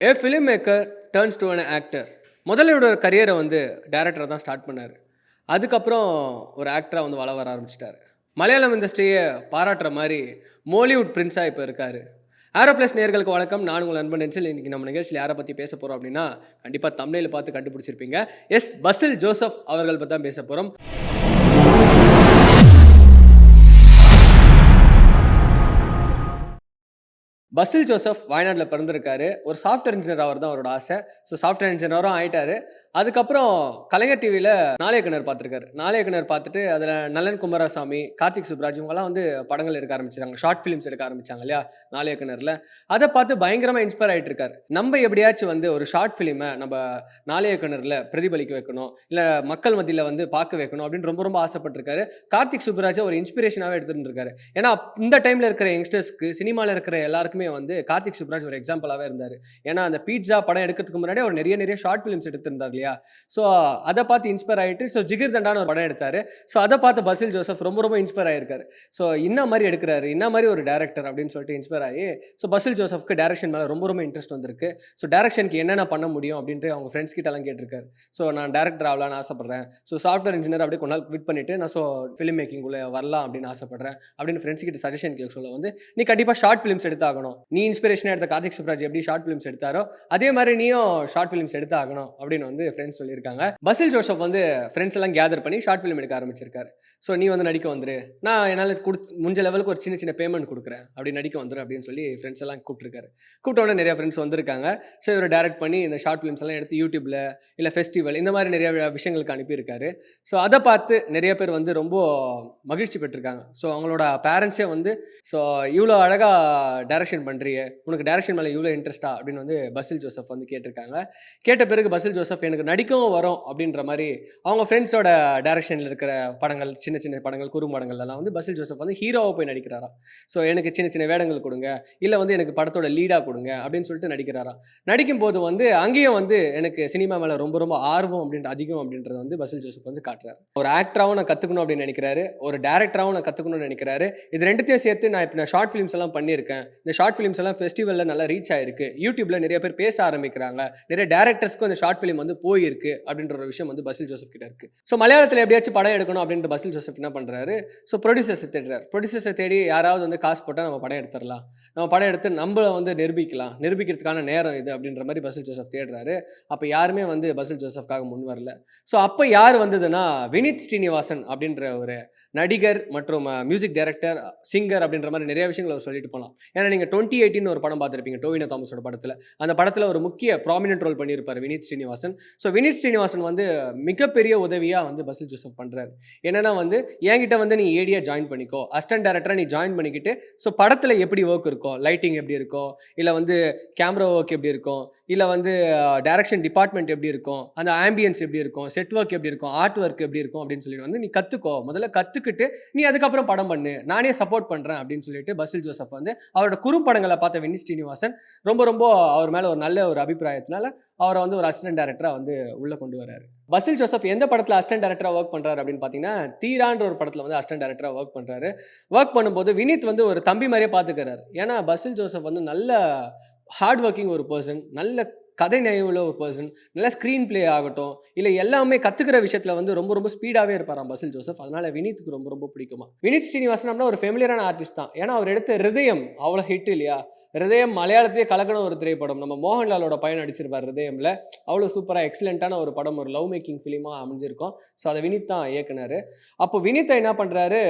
A film maker turns to an actor முதல்ல இவரோட கரியரை வந்து டேரக்டராக தான் ஸ்டார்ட் பண்ணார். அதுக்கப்புறம் ஒரு ஆக்டராக வந்து வள வர ஆரம்பிச்சிட்டாரு. மலையாளம் இண்டஸ்ட்ரியை பாராட்டுற மாதிரி மோலிவுட் பிரின்ஸாக இப்போ இருக்கார். ஆரோப்ளஸ் நேர்களுக்கு வணக்கம். நான் உங்கள் நண்பன் நென்சில் இன்றைக்கி நம்ம நிகழ்ச்சியில் யாரை பற்றி பேச போகிறோம் அப்படின்னா கண்டிப்பாக தமிழில் பார்த்து கண்டுபிடிச்சிருப்பீங்க. எஸ். பசில் ஜோசப் அவர்கள் பற்றி தான் பேச போகிறோம் பசில் ஜோசப் வயநாட்டில் பிறந்திருக்காரு. ஒரு சாஃப்ட்வேர் இன்ஜினியர் அவர் தான் அவரோட ஆசை. ஸோ சாஃப்ட்வேர் இன்ஜினியரும் ஆயிட்டாரு. அதுக்கப்புறம் கலைஞர் டிவியில் நாளைய கிணறு பார்த்துருக்காரு. நாளைய கிணறு பார்த்துட்டு அதில் நலன் குமாரசாமி கார்த்திக் சுப்ராஜ் இவங்கெல்லாம் வந்து படங்கள் எடுக்க ஆரம்பிச்சாங்க ஷார்ட் ஃபிலிம்ஸ் எடுக்க ஆரம்பிச்சாங்க இல்லையா? நாளைய கிணறுல. அதை பார்த்து பயங்கரமாக இன்ஸ்பயர் ஆகிட்டு இருக்காரு நம்ம எப்படியாச்சும் வந்து ஒரு ஷார்ட் ஃபிலிமை நம்ம நாளைய கிணறுல பிரதிபலிக்க வைக்கணும். இல்லை மக்கள் மத்தியில் வந்து பார்க்க வைக்கணும் அப்படின்னு ரொம்ப ரொம்ப ஆசைப்பட்டிருக்காரு. கார்த்திக் சுப்ராஜை ஒரு இன்ஸ்பிரேஷனாகவே எடுத்துகிட்டு இருக்காரு ஏன்னா இந்த டைமில் இருக்கிற யங்ஸ்டர்ஸ்க்கு சினிமாவில் இருக்கிற எல்லாருக்குமே வந்து கார்த்திக் சுப்ராஜ் ஒரு எக்ஸாம்பிளாகவே இருந்தார். ஏன்னா அந்த பீட்சா படம் எடுக்கிறதுக்கு முன்னாடி அவர் நிறைய நிறைய ஷார்ட் ஃபிலிம்ஸ் எடுத்திருந்தார் இல்லையா? ஸோ அதை பார்த்து இன்ஸ்பயர் ஆகிட்டு ஸோ ஜிகிர் தண்டான ஒரு படம் எடுத்தார். ஸோ அதை பார்த்து பசில் ஜோசப் ரொம்ப ரொம்ப இன்ஸ்பயர் ஆகிருக்காரு ஸோ இன்ன மாதிரி எடுக்கிறாரு இன்ன மாதிரி ஒரு டேரக்டர் அப்படின்னு சொல்லிட்டு இன்ஸ்பயர் ஆகி ஸோ பசில் ஜோசப்க்கு டேரக்ஷன் மேலே ரொம்ப ரொம்ப இன்ட்ரெஸ்ட் வந்திருக்கு. ஸோ டேரக்ஷனுக்கு என்னென்ன பண்ண முடியும் அப்படின்ட்டு அவங்க ஃப்ரெண்ட்ஸ் கிட்டலாம் கேட்டிருக்காரு. ஸோ நான் டேரக்டர் ஆகலான்னு ஆசைப்பட்றேன். ஸோ சாஃப்ட்வேர் இன்ஜினியர் அப்படியே கொஞ்ச நாள் குவிட் பண்ணிட்டு நான் ஸோ ஃபிலிம் மேக்கிங் உள்ள வரலாம் அப்படின்னு ஆசைப்பட்றேன் அப்படின்னு ஃப்ரெண்ட்ஸ் கிட்ட சஜஷன் கேட்க சொல்ல வந்து நீ கண்டிப்பாக ஷார்ட் ஃபிலிம்ஸ் எடுத்தாகணும். நீ இன்ஸ்பிரேஷனாக எடுத்த கார்த்திக் சுப்ராஜ் எப்படி ஷார்ட் ஃபிலிம்ஸ் எடுத்தாரோ அதே மாதிரி நீயும் ஷார்ட் ஃபிலிம்ஸ் எடுத்தாகணும் அப்படின்னு வந்து ஃப்ரெண்ட்ஸ் சொல்லியிருக்காங்க. பசில் ஜோசப் வந்து ஃப்ரெண்ட்ஸ் எல்லாம் கேதர் பண்ணி ஷார்ட் ஃபிலிம் எடுக்க ஆரம்பிச்சிருக்காரு. ஸோ நீ வந்து நடிக்க வந்துரு. நான் என்னால் கொடுத்து முடிஞ்ச லெவலுக்கு ஒரு சின்ன சின்ன பேமெண்ட் கொடுக்குறேன். அப்படி நடிக்க வந்துரு அப்படின்னு சொல்லி ஃப்ரெண்ட்ஸ் எல்லாம் கூப்பிட்டுருக்காரு. கூப்பிட்ட உடனே நிறைய ஃப்ரெண்ட்ஸ் வந்திருக்காங்க. ஸோ இவர் டேரக்ட் பண்ணி இந்த ஷார்ட் ஃபிலிம்ஸ் எல்லாம் எடுத்து யூடியூப்பில் இல்லை ஃபெஸ்டிவல் இந்த மாதிரி நிறைய விஷயங்களுக்கு அனுப்பியிருக்காரு. ஸோ அதை பார்த்து நிறைய பேர் வந்து ரொம்ப மகிழ்ச்சி பெற்றிருக்காங்க. ஸோ அவங்களோட பேரண்ட்ஸே வந்து ஸோ இவ்வளோ அழகாக டேரக்ஷன் பண்ணுறிய உனக்கு டேரக்ஷன் மேலே இவ்வளோ இன்ட்ரெஸ்டா அப்படின்னு வந்து பசில் ஜோசப் வந்து கேட்டிருக்காங்க. கேட்ட பிறகு பசில் ஜோசப் எனக்கு நடிக்கவும் வரும் அப்படின்ற மாதிரி அவங்க ஃப்ரெண்ட்ஸோட டேரக்ஷனில் இருக்கிற படங்கள் சின்ன சின்ன படங்கள் குறும்படங்கள்லாம் வந்து பசில் ஜோசப் வந்து ஹீரோவாக போய் நடிக்கிறாரா ஸோ எனக்கு சின்ன சின்ன வேடங்கள் கொடுங்க. இல்லை வந்து எனக்கு படத்தோட லீடாக கொடுங்க அப்படின்னு சொல்லிட்டு நடிக்கிறாரா நடிக்கும் போது வந்து அங்கேயும் வந்து எனக்கு சினிமா மேலே ரொம்ப ரொம்ப ஆர்வம் அப்படின்ற அதிகம் அப்படின்றது வந்து பசில் ஜோசப் வந்து காட்டுறாரு. ஒரு ஆக்டராகவும் நான் கற்றுக்கணும் அப்படின்னு நினைக்கிறாரு. ஒரு டேரக்டராகவும் நான் கற்றுக்கணும்னு நினைக்கிறாரு. இது ரெண்டுத்தையும் சேர்த்து நான் இப்போ நான் ஷார்ட் ஃபிலிம்ஸ் எல்லாம் பண்ணியிருக்கேன். இந்த ஷார்ட் ஃபிலிம்ஸ் எல்லாம் ஃபெஸ்டிவலில் நல்லா ரீச் ஆயிருக்கு. யூடியூப்ல நிறைய பேர் பேச ஆரம்பிக்கிறாங்க. நிறைய டேரக்டர்ஸ்க்கும் இந்த ஷார்ட் ஃபிலிம் வந்து போயிருக்கு அப்படின்ற ஒரு விஷயம் வந்து பசில் ஜோசப் கிட்ட இருக்கு. ஸோ மலையாளத்தில் எப்படியாச்சும் படம் எடுக்கணும் அப்படின்ற பசில் ஜோசப் என்ன பண்ணுறாரு ஸோ ப்ரொடியூசர்ஸை தேடுறாரு. ப்ரொடியூசர்ஸை தேடி யாராவது வந்து காசு போட்டால் நம்ம படம் எடுத்துடலாம். நம்ம படம் எடுத்து நம்மளை வந்து நிரூபிக்கலாம். நிரூபிக்கிறதுக்கான நேரம் இது அப்படின்ற மாதிரி பசில் ஜோசப் தேடுறாரு. அப்போ யாருமே வந்து பசில் ஜோசப்காக முன் வரல. ஸோ அப்போ யார் வந்ததுன்னா வினித் ஸ்ரீனிவாசன் அப்படின்ற ஒரு நடிகர் மற்றும் மியூசிக் டைரக்டர் சிங்கர் அப்படின்ற மாதிரி நிறைய விஷயங்கள் அவர் சொல்லிட்டு போகலாம் ஏன்னா நீங்கள் டுவெண்ட்டி எயிட்டின் ஒரு படம் பார்த்துருப்பீங்க டோவினா தாமஸோட படத்தில். அந்த படத்தில் ஒரு முக்கிய ப்ராமினென்ட் ரோல் பண்ணியிருப்பார் வினீத் ஸ்ரீனிவாசன். ஸோ வினீத் ஸ்ரீனிவாசன் வந்து மிகப்பெரிய உதவியாக வந்து பசில் ஜோசப் பண்ணுறாரு என்னன்னா வந்து என்கிட்ட வந்து நீ ஏடியாக ஜாயின் பண்ணிக்கோ. அஸ்டன்ட் டேரக்டராக நீ ஜாயின் பண்ணிக்கிட்டு ஸோ படத்தில் எப்படி ஒர்க் இருக்கும்? லைட்டிங் எப்படி இருக்கும்? இல்லை வந்து கேமரா ஒர்க் எப்படி இருக்கும்? இல்லை வந்து டேரக்ஷன் டிபார்ட்மெண்ட் எப்படி இருக்கும்? அந்த ஆம்பியன்ஸ் எப்படி இருக்கும்? செட் ஒர்க் எப்படி இருக்கும்? ஆர்ட் ஒர்க் எப்படி இருக்கும்? அப்படின்னு சொல்லிட்டு வந்து நீ கற்றுக்கோ முதல்ல கற்றுக்க கற்றுக்கிட்டு நீ அதுக்கப்புறம் படம் பண்ணு நானே சப்போர்ட் பண்ணுறேன் அப்படின்னு சொல்லிட்டு பசில் ஜோசப் வந்து அவரோட குறும்படங்களை பார்த்த வினி ஸ்ரீனிவாசன் ரொம்ப ரொம்ப அவர் மேலே ஒரு நல்ல ஒரு அபிப்பிராயத்தினால அவரை வந்து ஒரு அசிஸ்டன்ட் டேரக்டராக வந்து உள்ளே கொண்டு வராரு பசில் ஜோசப் எந்த படத்தில் அசிஸ்டன்ட் டேரக்டராக ஒர்க் பண்ணுறாரு அப்படின்னு பார்த்தீங்கன்னா தீரான்ற ஒரு படத்தில் வந்து அசிஸ்டன்ட் டேரக்டராக ஒர்க் பண்ணுறாரு ஒர்க் பண்ணும்போது வினித் வந்து ஒரு தம்பி மாதிரியே பார்த்துக்கிறாரு. ஏன்னா பசில் ஜோசப் வந்து நல்ல ஹார்ட் ஒர்க்கிங் ஒரு பர்சன் நல்ல கதை நினைவுள்ள ஒரு பர்சன் நல்ல ஸ்க்ரீன் பிளே ஆகட்டும் இல்லை எல்லாமே கற்றுக்கிற விஷயத்தில் வந்து ரொம்ப ரொம்ப ஸ்பீடாகவே இருப்பாராம் பசில் ஜோசப். அதனால் வினீத்துக்கு ரொம்ப ரொம்ப பிடிக்குமா? வினித் ஸ்ரீனிவாசனம்னா ஒரு ஃபெமிலியரான ஆர்டிஸ்ட் தான். ஏன்னா அவர் எடுத்த ஹிருதயம் அவ்வளோ ஹிட் இல்லையா? ஹிருதயம் மலையாளத்தையே கலக்கணும் ஒரு திரைப்படம். நம்ம மோகன்லாலோட பையன் நடிச்சிருப்பார் ஹிருதயம்ல. அவ்வளோ சூப்பராக எக்ஸலண்ட்டான ஒரு படம் ஒரு லவ் மேக்கிங் ஃபிலிமாக அமைஞ்சிருக்கும். ஸோ அதை வினித் தான் இயக்குனார். அப்போ வினித்தை என்ன பண்ணுறாரு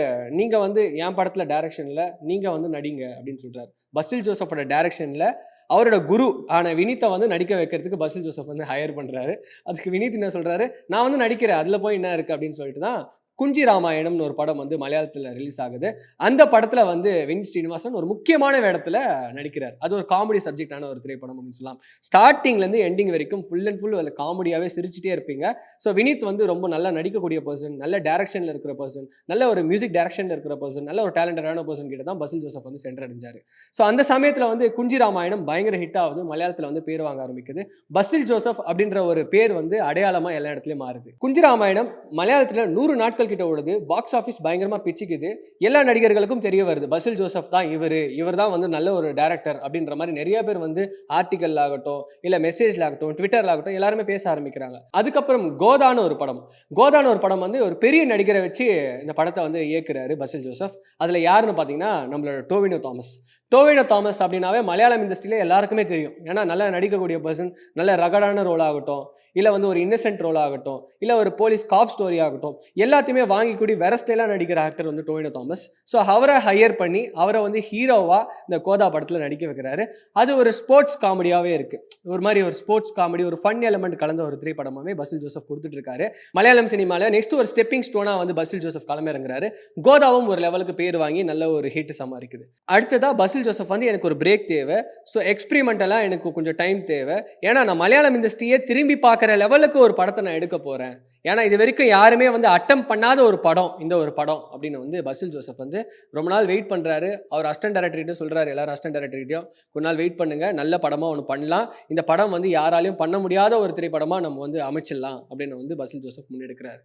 நீங்கள் வந்து என் படத்தில் டேரெக்ஷனில் நீங்கள் வந்து நடிங்க அப்படின்னு சொல்கிறாரு பசில் ஜோசஃபோட டேரெக்ஷனில் அவரோட குரு ஆன வினித்தை வந்து நடிக்க வைக்கிறதுக்கு பசில் ஜோசப் வந்து ஹையர் பண்ணுறாரு அதுக்கு வினித் என்ன சொல்கிறாரு நான் வந்து நடிக்கிறேன். அதில் போய் என்ன இருக்குது அப்படின்னு சொல்லிட்டு தான் குஞ்சி ராமாயணம்னு ஒரு படம் வந்து மலையாளத்தில் ரிலீஸ் ஆகுது. அந்த படத்தில் வந்து வின் ஸ்ரீனிவாசன் ஒரு முக்கியமான இடத்துல நடிக்கிறார். அது ஒரு காமெடி சப்ஜெக்டான ஒரு திரைப்படம் அப்படின்னு சொல்லலாம். ஸ்டார்டிங்லேருந்து எண்டிங் வரைக்கும் ஃபுல் அண்ட் ஃபுல் அதில் காமெடியாகவே சிரிச்சிட்டே இருப்பீங்க. ஸோ வினித் வந்து ரொம்ப நல்லா நடிக்கக்கூடிய பர்சன் நல்ல டேரக்ஷனில் இருக்கிற பர்சன் நல்ல ஒரு மியூசிக் டேரக்ஷனில் இருக்கிற பர்சன் நல்ல ஒரு டேலண்டடான பர்சன் கிட்ட தான் பசில் ஜோசப் வந்து சென்றடைஞ்சார் ஸோ அந்த சமயத்தில் வந்து குஞ்சி ராமாயணம் பயங்கர ஹிட் ஆகுது. மலையாளத்தில் வந்து பேர் வாங்க ஆரம்பிக்குது. பசில் ஜோசப் அப்படின்ற ஒரு பேர் வந்து அடையாளமாக எல்லா இடத்துலையும் மாறுது. குஞ்சி ராமாயணம் மலையாளத்தில் நூறு நாட்கள் மக்கள் கிட்ட ஓடுது. பாக்ஸ் ஆஃபீஸ் பயங்கரமா பிச்சுக்குது. எல்லா நடிகர்களுக்கும் தெரிய வருது. பசில் ஜோசப் தான் இவர். இவர் தான் வந்து நல்ல ஒரு டேரக்டர் அப்படின்ற மாதிரி நிறைய பேர் வந்து ஆர்டிக்கல் ஆகட்டும் இல்ல மெசேஜ்ல ஆகட்டும் ட்விட்டரில் ஆகட்டும் எல்லாருமே பேச ஆரம்பிக்கிறாங்க. அதுக்கப்புறம் கோதான ஒரு படம். கோதான்னு ஒரு படம் வந்து ஒரு பெரிய நடிகரை வச்சு இந்த படத்தை வந்து இயக்குறாரு பசில் ஜோசப். அதுல யாருன்னு பாத்தீங்கன்னா நம்மளோட டோவினோ தாமஸ். டோவினோ தாமஸ் அப்படின்னாவே மலையாளம் இண்டஸ்ட்ரியில எல்லாருக்குமே தெரியும். ஏன்னா நல்லா நடிக்கக்கூடிய பர்சன் நல்ல ரகடான ரோல் ஆகட்டும் இல்லை வந்து ஒரு இன்னசென்ட் ரோல் ஆகட்டும் இல்லை ஒரு போலீஸ் காப் ஸ்டோரி ஆகட்டும் எல்லாத்தையுமே வாங்கி கூடி வேற ஸ்டைலாக நடிக்கிற ஆக்டர் வந்து டோவினோ தாமஸ். ஸோ அவரை ஹையர் பண்ணி அவரை வந்து ஹீரோவாக இந்த கோதா படத்தில் நடிக்க வைக்கிறாரு. அது ஒரு ஸ்போர்ட்ஸ் காமெடியாகவே இருக்குது ஒரு மாதிரி ஒரு ஸ்போர்ட்ஸ் காமெடி ஒரு ஃபன் எலமெண்ட் கலந்த ஒரு திரைப்படமாகவே பசில் ஜோசப் கொடுத்துட்டு இருக்காரு மலையாளம் சினிமாவில் நெக்ஸ்ட் ஒரு ஸ்டெப்பிங் ஸ்டோனாக வந்து பசில் ஜோசப் களமிறங்குறாரு. கோதாவும் ஒரு லெவலுக்கு பேர் வாங்கி நல்ல ஒரு ஹிட் சமாளிக்குது அடுத்ததா பசில் ஜோசப் வந்து எனக்கு ஒரு பிரேக் தேவை. ஸோ எக்ஸ்பிரிமெண்டலாக எனக்கு கொஞ்சம் டைம் தேவை. ஏன்னா நான் மலையாளம் இண்டஸ்ட்ரியை திரும்பி பார்க்குற லெவலுக்கு ஒரு படத்தை நான் எடுக்க போகிறேன் ஏன்னா இது வரைக்கும் யாருமே வந்து அட்டம் பண்ணாத ஒரு படம் இந்த ஒரு படம் அப்படின்னு வந்து பசில் ஜோசப் வந்து ரொம்ப நாள் வெயிட் பண்ணுறாரு அவர் அஸ்டன் டேரக்டர்கிட்ட சொல்கிறாரு எல்லாரும் அஸ்டன் டேரக்டர்கிட்டையும் கொஞ்ச நாள் வெயிட் பண்ணுங்க நல்ல படமாக ஒன்று பண்ணலாம். இந்த படம் வந்து யாராலையும் பண்ண முடியாத ஒரு திரைப்படமாக நம்ம வந்து அமைச்சிடலாம் அப்படின்னு வந்து பசில் ஜோசப் முன்னெடுக்கிறாரு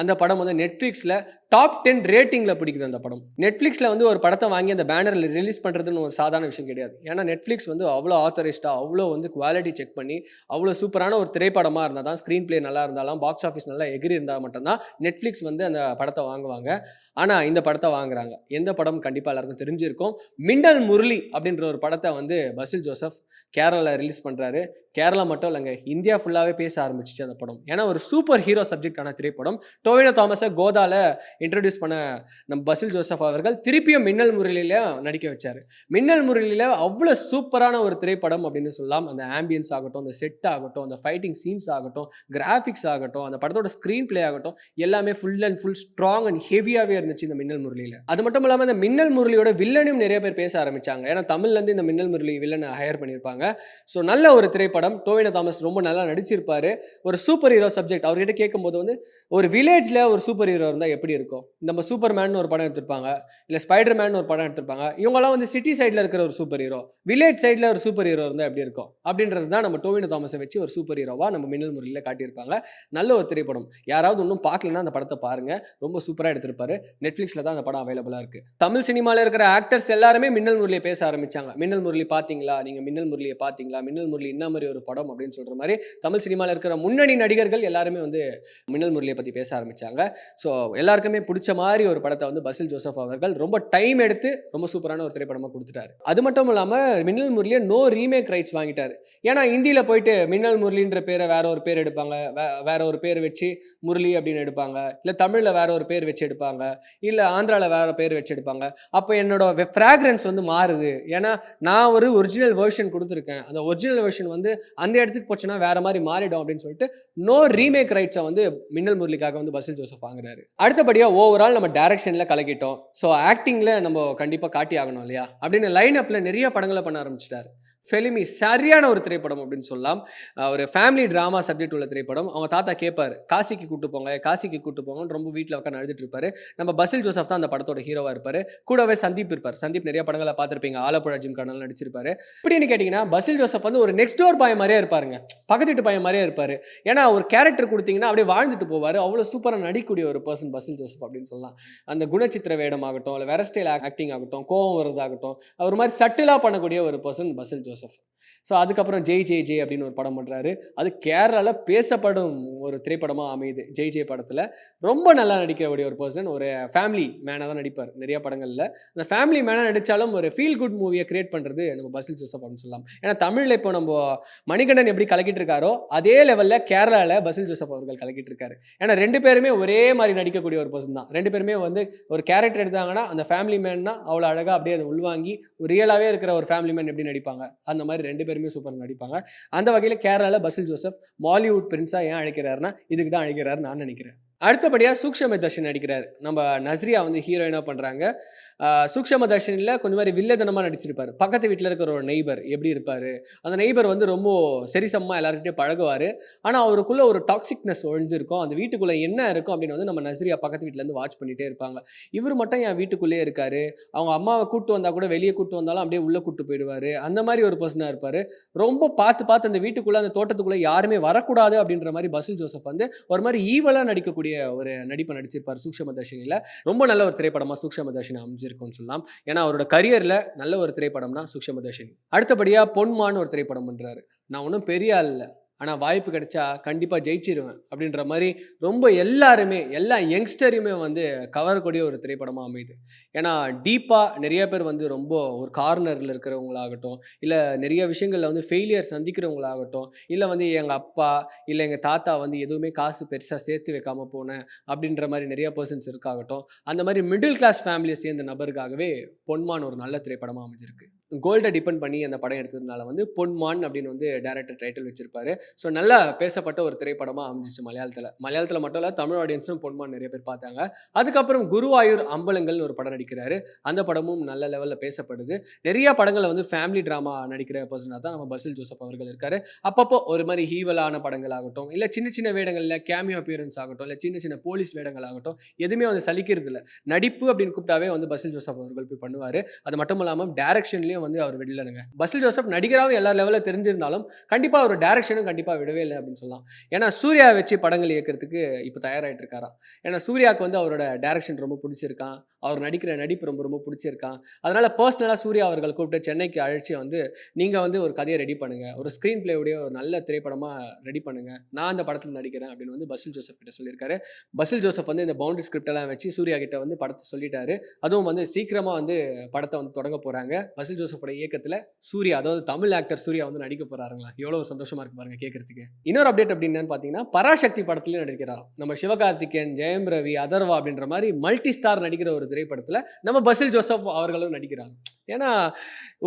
அந்த படம் வந்து நெட்ஃப்ளிக்ஸில் டாப் டென் ரேட்டிங்கில் பிடிக்குது அந்த படம். நெட்ஃப்ளிக்ஸில் வந்து ஒரு படத்தை வாங்கி அந்த பேனரில் ரிலீஸ் பண்ணுறதுன்னு ஒரு சாதாரண விஷயம் கிடையாது. ஏன்னா நெட்ஃப்ளிக்ஸ் வந்து அவ்வளோ ஆத்தரைஸ்டாக அவ்வளோ வந்து குவாலிட்டி செக் பண்ணி அவ்வளோ சூப்பரான ஒரு திரைப்படமாக இருந்தால் தான் ஸ்க்ரீன் ப்ளே நல்லா இருந்தாலும் பாக்ஸ் ஆஃபீஸ் நல்லா எகிரி இருந்தால் மட்டும்தான் நெட்ஃப்ளிக்ஸ் வந்து அந்த படத்தை வாங்குவாங்க. ஆனால் இந்த படத்தை வாங்குறாங்க. எந்த படம் கண்டிப்பாக எல்லாருக்கும் தெரிஞ்சிருக்கும். மிண்டல் முரளி அப்படின்ற ஒரு படத்தை வந்து பசில் ஜோசப் கேரளாவில் ரிலீஸ் பண்ணுறாரு கேரளா மட்டும் இல்லைங்க இந்தியா ஃபுல்லாகவே பேச ஆரம்பிச்சிச்சு அந்த படம். ஏன்னா ஒரு சூப்பர் ஹீரோ சப்ஜெக்டான திரைப்படம். டோவினோ தாமஸை கோதால இன்ட்ரடியூஸ் பண்ண நம்ம பசில் ஜோசப் அவர்கள் திருப்பியும் மின்னல் முரளியில நடிக்க வச்சார். மின்னல் முரளியில் அவ்வளோ சூப்பரான ஒரு திரைப்படம் அப்படின்னு சொல்லலாம். அந்த ஆம்பியன்ஸ் ஆகட்டும் அந்த செட் ஆகட்டும் அந்த ஃபைட்டிங் சீன்ஸ் ஆகட்டும் கிராஃபிக்ஸ் ஆகட்டும் அந்த படத்தோட ஸ்க்ரீன் பிளே ஆகட்டும் எல்லாமே full and full strong and ஹெவியாகவே இருந்துச்சு இந்த மின்னல் முரளியில். அது மட்டும் இல்லாமல் இந்த மின்னல் முரளியோட வில்லனையும் நிறைய பேர் பேச ஆரம்பிச்சாங்க. ஏன்னா தமிழ்லேருந்து இந்த மின்னல் முரளி வில்லனை ஹையர் பண்ணியிருப்பாங்க ஸோ நல்ல ஒரு திரைப்படம். டோவினோ தாமஸ் ரொம்ப நல்லா நடிச்சிருப்பாரு. ஒரு சூப்பர் ஹீரோ சப்ஜெக்ட். அவர்கிட்ட கேட்கும்போது வந்து ஒரு வில்லேஜில் ஒரு சூப்பர் ஹீரோ இருந்தால் எப்படி இருக்கும்? நம்ம சூப்பர் மேன் ஒரு படம் எடுத்திருப்பாங்க. இல்லை ஸ்பைடர் மேன் ஒரு படம் எடுத்திருப்பாங்க. இவங்கெல்லாம் வந்து சிட்டி சைடில் இருக்கிற ஒரு சூப்பர் ஹீரோ. வில்லேஜ் சைடில் ஒரு சூப்பர் ஹீரோ இருந்தால் எப்படி இருக்கும்? அப்படின்றது தான் நம்ம டோவினோ தாமஸை வச்சு ஒரு சூப்பர் ஹீரோவாக நம்ம மின்னல் முறையில் காட்டியிருப்பாங்க. நல்ல ஒரு திரைப்படம். யாராவது ஒன்றும் பார்க்கலன்னா அந்த படத்தை பாருங்க. ரொம்ப சூப்பராக எடுத்திருப்பாரு. நெட்ஃப்ளிக்ஸில் தான் அந்த படம் அவைலபிளாக இருக்கு. தமிழ் சினிமாவில் இருக்கிற ஆக்டர்ஸ் எல்லாருமே மின்னல் முரளியை பேச ஆரம்பிச்சாங்க. மின்னல் முரளி பார்த்தீங்களா? நீங்கள் மின்னல் முரளியை பார்த்தீங்களா? மின்னல் முரளி என்ன மாதிரி ஒரு படம் அப்படின்னு சொல்கிற மாதிரி தமிழ் சினிமாவில் இருக்கிற முன்னணி நடிகர்கள் எல்லாருமே வந்து மின்னல் முரளியை பற்றி பேச ஆரம்பித்தாங்க ஸோ எல்லாருக்குமே பிடிச்ச மாதிரி ஒரு படத்தை வந்து பசில் ஜோசப் அவர்கள் ரொம்ப டைம் எடுத்து ரொம்ப சூப்பரான ஒரு திரைப்படமாக கொடுத்துட்டாரு. அது மட்டும் இல்லாமல் மின்னல் முரளியை நோ ரீமேக் ரைட்ஸ் வாங்கிட்டார். ஏன்னா இந்தியில் போயிட்டு மின்னல் முரளின்ற பேரை வேற ஒரு பேர் எடுப்பாங்க. வே- வேற ஒரு பேர் வச்சு முரளி அப்படின்னு எடுப்பாங்க. இல்லை தமிழில் வேற ஒரு பேர் வச்சு எடுப்பாங்க. இல்லை ஆந்திராவில் வேற பேர் வச்சு எடுப்பாங்க. அப்போ என்னோட ஃப்ராக்ரன்ஸ் வந்து மாறுது. ஏன்னா நான் ஒரு ஒரிஜினல் வெர்ஷன் கொடுத்துருக்கேன். அந்த ஒரிஜினல் வெர்ஷன் வந்து அந்த இடத்துக்கு போச்சுன்னா வேற மாதிரி மாறிடும் அப்படின்னு சொல்லிட்டு நோ ரீமேக் ரைட்ஸை வந்து மின்னல் முரளிக்காக வந்து பசில் ஜோசப் வாங்குறாரு. அடுத்தபடியாக ஓவரால் நம்ம டைரக்ஷன்ல கலக்கிட்டோம். ஸோ ஆக்டிங்கில் நம்ம கண்டிப்பாக காட்டி ஆகணும் இல்லையா? அப்படின்னு லைன் அப்பில் நிறைய படங்களை பண்ண ஆரம்பிச்சிட்டாரு. ஃபெலிமி சரியான ஒரு திரைப்படம் அப்படின்னு சொல்லலாம். ஒரு ஃபேமிலி ட்ராமா சப்ஜெக்ட் உள்ள திரைப்படம். அவங்க தாத்தா கேட்பார் காசிக்கு கூட்டு போங்க காசிக்கு கூட்டு போங்கன்னு ரொம்ப வீட்டில் உட்காந்து அழுதுட்டு இருப்பாரு. நம்ம பசில் ஜோசப் தான் அந்த படத்தோட ஹீரோவாக இருப்பார். கூடவே சந்தீப் இருப்பார். சந்தீப் நிறைய படங்களை பார்த்துருப்பீங்க. ஆலப்புழா ஜிம் கடனால் நடிச்சிருப்பாரு. இப்படின்னு கேட்டிங்கன்னா பசில் ஜோசப் வந்து ஒரு நெக்ஸ்ட் டோர் பையன் மாதிரியே இருப்பாருங்க. பக்கத்து வீட்டு பையன் மாதிரியே இருப்பார். ஏன்னா ஒரு கேரக்டர் கொடுத்தீங்கன்னா அப்படியே வாழ்ந்துட்டு போவார். அவ்வளோ சூப்பராக நடிக்கக்கூடிய ஒரு பர்சன் பசில் ஜோசப் அப்படின்னு சொல்லலாம். அந்த குணச்சித்திர வேடம் ஆகட்டும் இல்லை வேற ஸ்டைல் ஆக்டிங் ஆகட்டும் கோவம் வருதாகட்டும் ஒரு மாதிரி சட்டிலாக பண்ணக்கூடிய ஒரு person Basil Joseph. of so அதுக்கப்புறம் ஜெய் ஜெய் ஜெய் அப்படின்னு ஒரு படம் பண்ணுறாரு அது கேரளாவில் பேசப்படும் ஒரு திரைப்படமாக அமையுது. ஜெய் ஜெய் படத்தில். ரொம்ப நல்லா நடிக்கக்கூடிய ஒரு பர்சன் ஒரு ஃபேமிலி மேனாக தான் நடிப்பார். நிறைய படங்களில். அந்த ஃபேமிலி மேனாக நடித்தாலும் ஒரு ஃபீல் குட் மூவியை கிரியேட் பண்ணுறது நம்ம பசில் ஜோசப் அப்படின்னு சொல்லலாம். ஏன்னா தமிழில் இப்போ நம்ம மணிகண்டன் எப்படி கலக்கிட்டு இருக்காரோ அதே லெவலில் கேரளாவில் பசில் ஜோசப் அவர்கள் கலக்கிட்டு இருக்காரு. ஏன்னா ரெண்டு பேருமே ஒரே மாதிரி நடிக்கக்கூடிய ஒரு பர்சன் தான். ரெண்டு பேருமே வந்து ஒரு கேரக்டர் எடுத்தாங்கன்னா அந்த ஃபேமிலி மேன்னா அவ்வளோ அழகாக அப்படியே அதை உள்வாங்கி ஒரு ரியலாகவே இருக்கிற ஒரு ஃபேமிலி மேன் எப்படி நடிப்பாங்க? அந்த மாதிரி ரெண்டு பேரும் சூப்பர் நடிப்பாங்க. அந்த வகையில் கேரளாவில் பசில் ஜோசப் மாலிவுட் பிரின்ஸாக ஏன் அழைக்கிறாருன்னா இதுக்கு தான் அழைக்கிறாரு நான் நினைக்கிறேன். அடுத்தபடியாக சூக்ஷம தர்ஷன் நடிக்கிறார். நம்ம நஸ்ரியா வந்து ஹீரோயினாக பண்ணுறாங்க சூக்ஷம தர்ஷனில் கொஞ்சம் மாதிரி வில்லதனமாக நடிச்சிருப்பார். பக்கத்து வீட்டில் இருக்கிற ஒரு நெய்பர் எப்படி இருப்பார்? அந்த நெய்பர் வந்து ரொம்ப சரிசமமாக எல்லாருக்கிட்டையும் பழகுவார். ஆனால் அவருக்குள்ளே ஒரு டாக்ஸிக்னஸ் ஒழிஞ்சிருக்கும். அந்த வீட்டுக்குள்ளே என்ன இருக்கும் அப்படின்னு வந்து நம்ம நஸ்ரியா பக்கத்து வீட்டிலேருந்து வாட்ச் பண்ணிகிட்டே இருப்பாங்க. இவர் மட்டும் என் வீட்டுக்குள்ளேயே இருக்கார். அவங்க அம்மாவை கூட்டு வந்தால் கூட வெளியே கூட்டு வந்தாலும் அப்படியே உள்ளே கூட்டு போயிடுவார். அந்த மாதிரி ஒரு பர்சனாக இருப்பார். ரொம்ப பார்த்து பார்த்து அந்த வீட்டுக்குள்ளே அந்த தோட்டத்துக்குள்ளே யாருமே வரக்கூடாது அப்படின்ற மாதிரி பசில் ஜோசப் வந்து ஒரு மாதிரி ஈவலாக நடிக்கக்கூடிய இருக்கக்கூடிய ஒரு நடிப்பை நடிச்சிருப்பார் சூக்ஷம தர்ஷினியில். ரொம்ப நல்ல ஒரு திரைப்படமாக சூக்ஷம தர்ஷினி அமைஞ்சிருக்கும்னு சொல்லலாம். ஏன்னா அவரோட கரியரில் நல்ல ஒரு திரைப்படம்னா சூக்ஷம தர்ஷினி. அடுத்தபடியாக பொன்மான்னு ஒரு திரைப்படம் பண்ணுறாரு நான் ஒன்றும் பெரிய ஆள் இல்லை. ஆனால் வாய்ப்பு கிடைச்சா கண்டிப்பாக ஜெயிச்சிருவேன் அப்படின்ற மாதிரி ரொம்ப எல்லாருமே எல்லா யங்ஸ்டரையுமே வந்து கவரக்கூடிய ஒரு திரைப்படமாக அமையுது. ஏன்னா டீப்பாக நிறைய பேர் வந்து ரொம்ப ஒரு கார்னரில் இருக்கிறவங்களாகட்டும் இல்லை நிறைய விஷயங்களில் வந்து ஃபெயிலியர் சந்திக்கிறவங்களாகட்டும் இல்லை வந்து எங்கள் அப்பா இல்லை எங்கள் தாத்தா வந்து எதுவுமே காசு பெருசாக சேர்த்து வைக்காமல் போனேன் அப்படின்ற மாதிரி நிறைய பர்சன்ஸ் இருக்காகட்டும். அந்த மாதிரி மிடில் கிளாஸ் ஃபேமிலியை சேர்ந்த நபருக்காகவே பொன்மான் ஒரு நல்ல திரைப்படமாக அமைஞ்சிருக்கு. கோல்டை டிபெண்ட் பண்ணி அந்த படம் எடுத்ததுனால வந்து பொன்மான் அப்படின்னு வந்து டேரக்டர் டைட்டில் வச்சிருப்பாரு. ஸோ நல்லா பேசப்பட்ட ஒரு திரைப்படமாக அமைஞ்சிச்சு மலையாளத்தில். மலையாளத்தில் மட்டும் இல்லை தமிழ் ஆடியன்ஸும் பொன்மான் நிறைய பேர் பார்த்தாங்க. அதுக்கப்புறம் குருவாயூர் அம்பலங்கள்னு ஒரு படம் நடிக்கிறாரு. அந்த படமும் நல்ல லெவலில் பேசப்படுது. நிறைய படங்களை வந்து ஃபேமிலி ட்ராமா நடிக்கிற பர்சனாக தான் நம்ம பசில் ஜோசப் அவர்கள் இருக்கார். அப்பப்போ ஒரு மாதிரி ஹீவலான படங்கள் ஆகட்டும் இல்லை சின்ன சின்ன வேடங்களில் கேமியோ அப்பியரன்ஸ் ஆகட்டும் இல்லை சின்ன சின்ன போலீஸ் வேடங்கள் ஆகட்டும் எதுவுமே வந்து சலிக்கிறது இல்லை நடிப்பு அப்படின்னு கூப்பிட்டாவே வந்து பசில் ஜோசப் அவர்கள் போய் பண்ணுவார். அது மட்டும் இல்லாமல் டேரக்ஷன்லேயும் வந்து அவர் விடலனுங்க பசில் ஜோசப் நடிகராகவும் எல்லா லெவலில் தெரிஞ்சிருந்தாலும் கண்டிப்பாக அவர் டேரக்ஷனும் கண்டிப்பாக விடவே இல்லை அப்படின்னு சொல்லலாம். ஏன்னா சூர்யா வச்சு படங்கள் இயக்கிறதுக்கு இப்போ தயாராகிட்டு இருக்காராம். ஏன்னா சூர்யாவுக்கு வந்து அவரோட டேரக்ஷன் ரொம்ப பிடிச்சிருக்கான் அவர் நடிக்கிற நடிப்பு ரொம்ப ரொம்ப பிடிச்சிருக்கான் அதனால பர்சனலாக சூர்யா அவர்கள் கூப்பிட்டு சென்னைக்கு அழைச்சி வந்து நீங்கள் வந்து ஒரு கதையை ரெடி பண்ணுங்க. ஒரு ஸ்க்ரீன் பிளேவுடைய ஒரு நல்ல திரைப்படமாக ரெடி பண்ணுங்க. நான் அந்த படத்தில் நடிக்கிறேன் அப்படின்னு வந்து பசில் ஜோசப் கிட்ட சொல்லியிருக்காரு. பசில் ஜோசப் வந்து இந்த பவுண்டரி ஸ்கிரிப்ட் எல்லாம் வச்சு சூர்யா கிட்ட வந்து படத்தை சொல்லிட்டாரு. அதுவும் வந்து சீக்கிரமாக வந்து படத்தை வந்து தொடங்க போகிறாங்க பசில் ஜோசஃபோட இயக்கத்தில் சூர்யா அதாவது தமிழ் ஆக்டர் சூர்யா வந்து நடிக்க போறாருங்களா? எவ்வளோ சந்தோஷமா இருக்கு பாருங்க கேட்கறதுக்கு இன்னொரு அப்டேட் அப்படின்னு பார்த்தீங்கன்னா பராசக்தி படத்துலையும் நடிக்கிறார் நம்ம சிவகார்த்திகேயன் ஜெயம் ரவி அதர்வா அப்படின்ற மாதிரி மல்டி ஸ்டார் நடிக்கிற ஒரு திரைப்படத்தில் நம்ம பசில் ஜோசப் அவர்களும் நடிக்கிறாங்க. ஏன்னா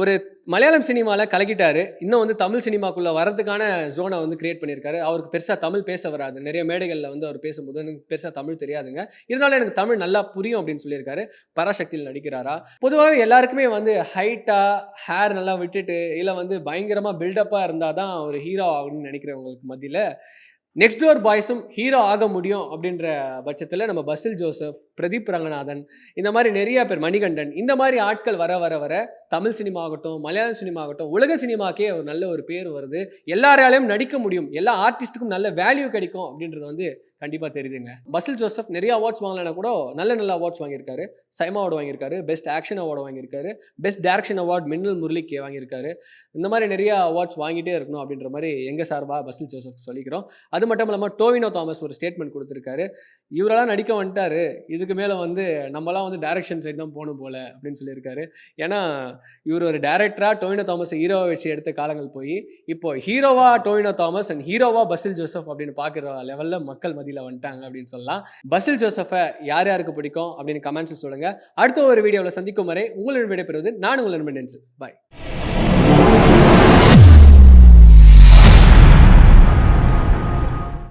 ஒரு மலையாளம் சினிமாவில் கலக்கிட்டார். இன்னும் வந்து தமிழ் சினிமாக்குள்ளே வரதுக்கான ஜோனை வந்து கிரியேட் பண்ணியிருக்காரு. அவருக்கு பெருசாக தமிழ் பேச வராது. நிறைய மேடைகளில் வந்து அவர் பேசும்போது எனக்கு பெருசாக தமிழ் தெரியாதுங்க. இருந்தாலும் எனக்கு தமிழ் நல்லா புரியும் அப்படின்னு சொல்லியிருக்காரு. பராசக்தியில் நடிக்கிறாரா? பொதுவாகவே எல்லாருக்குமே வந்து ஹைட்டாக ஹேர் நல்லா விட்டுட்டு இல்லை வந்து பயங்கரமாக பில்டப்பாக இருந்தால் தான் ஒரு ஹீரோ அப்படின்னு நினைக்கிறவங்களுக்கு மத்தியில் நெக்ஸ்ட் டோர் பாய்ஸும் ஹீரோ ஆக முடியும் அப்படின்ற பட்சத்தில் நம்ம பசில் ஜோசப் பிரதீப் ரங்கநாதன் இந்த மாதிரி நிறைய பேர் மணிகண்டன் இந்த மாதிரி ஆட்கள் வர வர வர தமிழ் சினிமா ஆகட்டும் மலையாள சினிமா ஆகட்டும் உலக சினிமாக்கே ஒரு நல்ல ஒரு பேர் வருது. எல்லாராலையும் நடிக்க முடியும். எல்லா ஆர்டிஸ்ட்டுக்கும் நல்ல வேல்யூ கிடைக்கும் அப்படின்றது வந்து கண்டிப்பாக தெரியுதுங்க. பசில் ஜோசப் நிறைய அவார்ட்ஸ் வாங்கலைன்னா கூட நல்ல நல்ல அவார்ட்ஸ் வாங்கியிருக்காரு. சைமா அவார்டு வாங்கியிருக்காரு. பெஸ்ட் ஆக்ஷன் அவார்டு வாங்கியிருக்காரு. பெஸ்ட் டேரக்ஷன் அவார்ட் மின்னல் முரளிக்கு வாங்கியிருக்காரு. இந்த மாதிரி நிறைய அவார்ட்ஸ் வாங்கிட்டே இருக்கணும் அப்படின்ற மாதிரி எங்கள் சார்பாக பசில் ஜோசப் சொல்லிக்கிறோம். அது மட்டும் இல்லாமல் டோவினோ தாமஸ் ஒரு ஸ்டேட்மெண்ட் கொடுத்துருக்காரு. இவரெல்லாம் நடிக்க வந்துட்டாரு. இதுக்கு மேலே வந்து நம்மலாம் வந்து டைரக்ஷன் சைடு தான் போகணும் போல அப்படின்னு சொல்லியிருக்காரு. ஏன்னா இவர் ஒரு டேரக்டராக டோவினோ தாமஸ் ஹீரோவை வச்சு எடுத்த காலங்கள் போய் இப்போ ஹீரோவா டோவினோ தாமஸ் அண்ட் ஹீரோவா பசில் ஜோசப் அப்படின்னு பார்க்குற லெவலில் மக்கள் மதியில் வந்துட்டாங்க அப்படின்னு சொல்லலாம். பசில் ஜோசஃபை யார் யாருக்கு பிடிக்கும் அப்படின்னு கமெண்ட்ஸ் சொல்லுங்கள் அடுத்த ஒரு வீடியோவில் சந்திக்கும் வரை உங்களுடன் விடைபெறுவது நான் உங்கள் நண்பன் பாய்